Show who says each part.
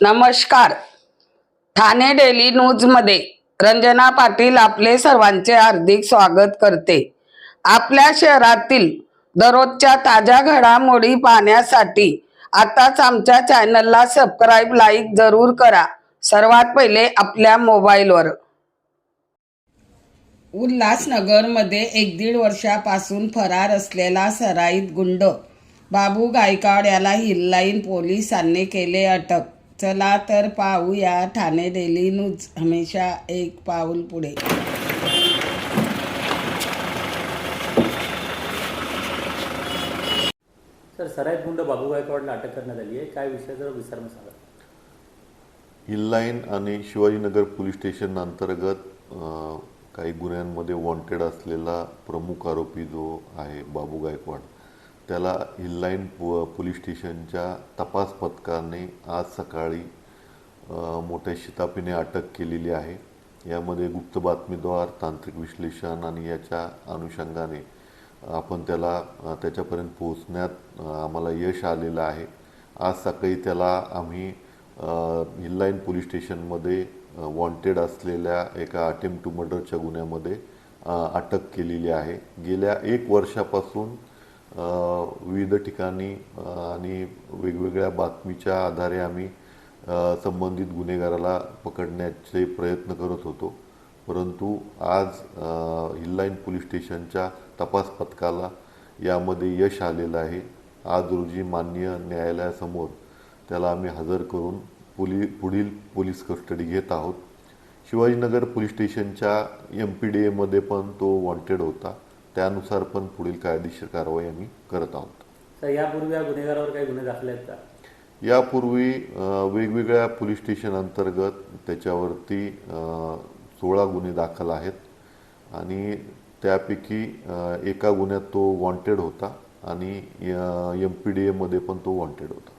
Speaker 1: नमस्कार. ठाणे डेली न्यूजमध्ये रंजना पाटील आपले सर्वांचे हार्दिक स्वागत करते. आपल्या शहरातील दररोजच्या ताज्या घडामोडी पाहण्यासाठी आताच आमच्या चॅनलला सबस्क्राईब लाईक जरूर करा. सर्वात पहिले आपल्या मोबाईलवर. उल्हासनगरमध्ये एक दीड वर्षापासून फरार असलेला सराईत गुंड बाबू गायकवाड याला हिल्लाईन पोलिसांनी केले अटक चला तर पाहूया ठाणे डेली न्यूज. हमेशा एक पाऊल पुढे.
Speaker 2: सर सराईत गुंड बाबू गायकवाडला अटक करण्यात आली आहे. काय विषय जर विचारणं सांगा.
Speaker 3: हिललाईन आणि शिवाजीनगर पोलीस स्टेशन अंतर्गत काही गुन्ह्यांमध्ये वॉन्टेड असलेला प्रमुख आरोपी जो आहे बाबू गायकवाड त्याला हिललाईन पो पोलीस स्टेशनच्या तपास पथकाने आज सकाळी मोठ्या शिताफीने अटक केलेली आहे. यामध्ये गुप्त बातमीद्वार तांत्रिक विश्लेषण आणि याच्या अनुषंगाने आपण त्याला त्याच्यापर्यंत पोहोचण्यात आम्हाला यश आलेलं आहे. आज सकाळी त्याला आम्ही अ, हिललाईन पोलीस स्टेशनमध्ये वॉन्टेड असलेल्या एका अटेम्प्ट टू मर्डरच्या गुन्ह्यामध्ये अटक केलेली आहे. गेल्या एक वर्षापासून विविध ठिकाणी आणि वेगवेगळ्या बातमीच्या आधारे आम्ही संबंधित गुन्हेगाराला पकडण्याचे प्रयत्न करत होतो. परंतु आज हिल्लाईन हिललाईन पोलीस स्टेशनच्या तपास पथकाला यामध्ये यश आलेलं आहे. आज रोजी मान्य न्यायालयासमोर त्याला आम्ही हजर करून पोली पुढील पोलीस कस्टडी घेत आहोत. शिवाजीनगर पोलीस स्टेशनच्या एम पी डी एमध्ये पण तो वॉन्टेड होता. त्यानुसार पण पुढील कायदेशीर कारवाई आम्ही करत आहोत.
Speaker 2: सर यापूर्वी या गुन्हेगारावर काही गुन्हे दाखल आहेत का?
Speaker 3: यापूर्वी वेगवेगळ्या पोलीस स्टेशन अंतर्गत त्याच्यावरती सोळा गुन्हे दाखल आहेत. आणि त्यापैकी एका गुन्ह्यात तो वॉन्टेड होता आणि एम पी डी एमध्ये पण तो वॉन्टेड होता.